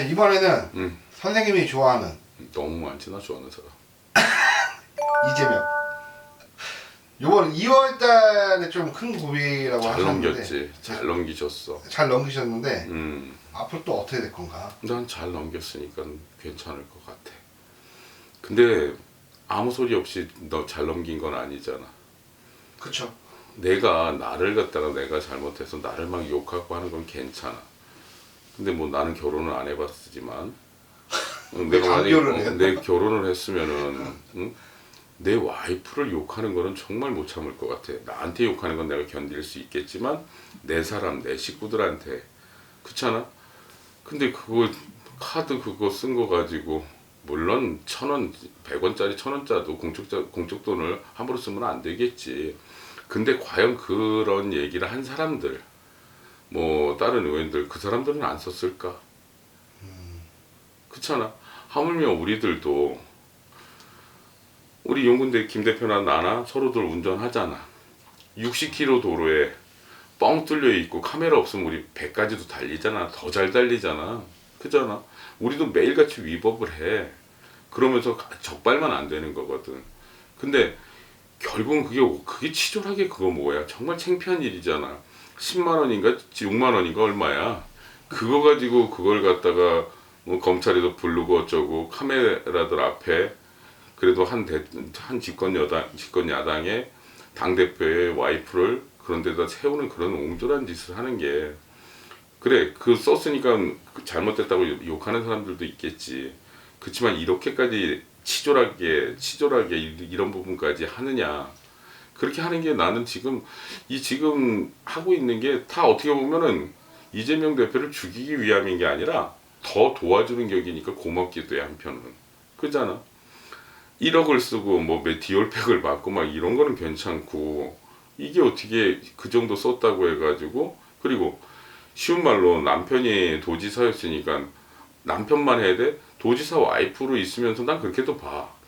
자, 이번에는 음. 선생님이 좋아하는 너무 많지 나 좋아하는 사람. 이재명. 요번 2월 달에 좀 큰 고비라고 잘 넘겼지. 잘 넘기셨어. 잘 넘기셨는데 음. 앞으로 또 어떻게 될 건가? 난 잘 넘겼으니까 괜찮을 것 같아. 근데 아무 소리 없이 너 잘 넘긴 건 아니잖아. 그쵸? 내가 나를 갖다가 내가 잘못해서 나를 막 욕하고 하는 건 괜찮아. 근데 뭐 나는 결혼을 안 해봤지만 어, 내가 만약에 어? 내 결혼을 했으면은 응? 내 와이프를 욕하는 거는 정말 못 참을 것 같아. 나한테 욕하는 건 내가 견딜 수 있겠지만 내 사람 내 식구들한테 그렇잖아. 근데 그거 카드 그거 쓴 거 가지고 물론 천 원, 백 원짜리 천 원짜도 공적 공적 돈을 함부로 쓰면 안 되겠지. 근데 과연 그런 얘기를 한 사람들, 뭐 다른 의원들 그 사람들은 안 썼을까? 그렇잖아. 하물며 우리들도 우리 용군대 김 대표나 나나 서로들 운전하잖아. 60km 도로에 뻥 뚫려 있고 카메라 없으면 우리 100까지도 달리잖아. 더 잘 달리잖아. 그잖아. 우리도 매일같이 위법을 해. 그러면서 적발만 안 되는 거거든. 근데 결국은 그게 그게 치졸하게 그거 뭐야? 정말 창피한 일이잖아. 10만 원인가 6만 원인가 얼마야? 그거 가지고 그걸 갖다가 뭐 검찰에도 부르고 어쩌고 카메라들 앞에 그래도 한, 대, 한 집권 여당 집권 야당의 당 대표의 와이프를 그런 데다 세우는 그런 옹졸한 짓을 하는 게 그래 그 썼으니까 그 잘못됐다고 욕하는 사람들도 있겠지. 그렇지만 이렇게까지 치졸하게 치졸하게 이- 이런 부분까지 하느냐 그렇게 하는 게 나는 지금 이 지금 하고 있는 게 다 어떻게 보면은 이재명 대표를 죽이기 위함인 게 아니라 더 도와주는 격이니까 고맙기도 해 한편은 그잖아. 1억을 쓰고 뭐 디올팩을 받고 막 이런 거는 괜찮고 이게 어떻게 그 정도 썼다고 해가지고 그리고 쉬운 말로 남편이 도지사였으니까 남편만 해야 돼? 도지사 와이프로 있으면서 난 그렇게도 봐.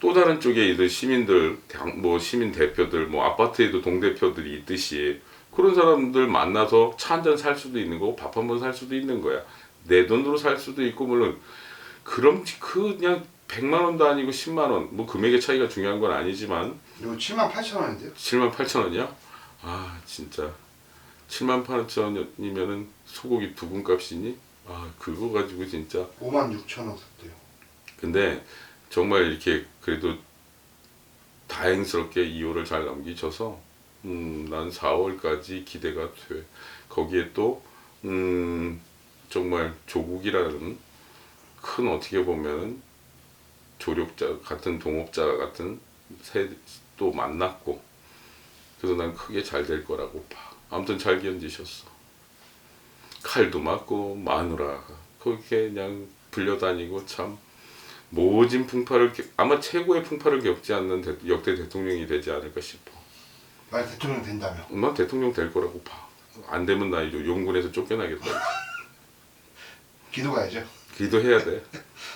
또 다른 쪽에 있는 시민들, 당- 뭐 시민 대표들, 뭐 아파트에도 동 대표들이 있듯이 그런 사람들 만나서 차 한 잔 살 수도 있는 거고 밥 한 번 살 수도 있는 거야. 내 돈으로 살 수도 있고 물론 그럼 그 그냥 100만 원도 아니고 10만 원, 뭐 금액의 차이가 중요한 건 아니지만 이거 7만 8천 원인데요? 7만 8천 원이야? 아 진짜 7만 8천 원이면은 소고기 두 분 값이니? 아 그거 가지고 진짜 5만 6천 원 썼대요. 근데 정말 이렇게 그래도 다행스럽게 2호를 잘 넘기셔서 음, 난 4월까지 기대가 돼. 거기에 또 음, 정말 조국이라는 큰 어떻게 보면 조력자 같은 동업자 같은 새도 만났고 그래서 난 크게 잘 될 거라고 봐. 아무튼 잘 견디셨어. 칼도 맞고 마누라가 그렇게 그냥 불려다니고 참 모진 풍파를 겪- 아마 최고의 풍파를 겪지 않는 대- 역대 대통령이 되지 않을까 싶어. 만약 대통령 된다면 난 대통령 될 거라고 봐. 안 되면 나 이제 용군에서 쫓겨나겠다. 기도 가야죠. 기도해야 돼.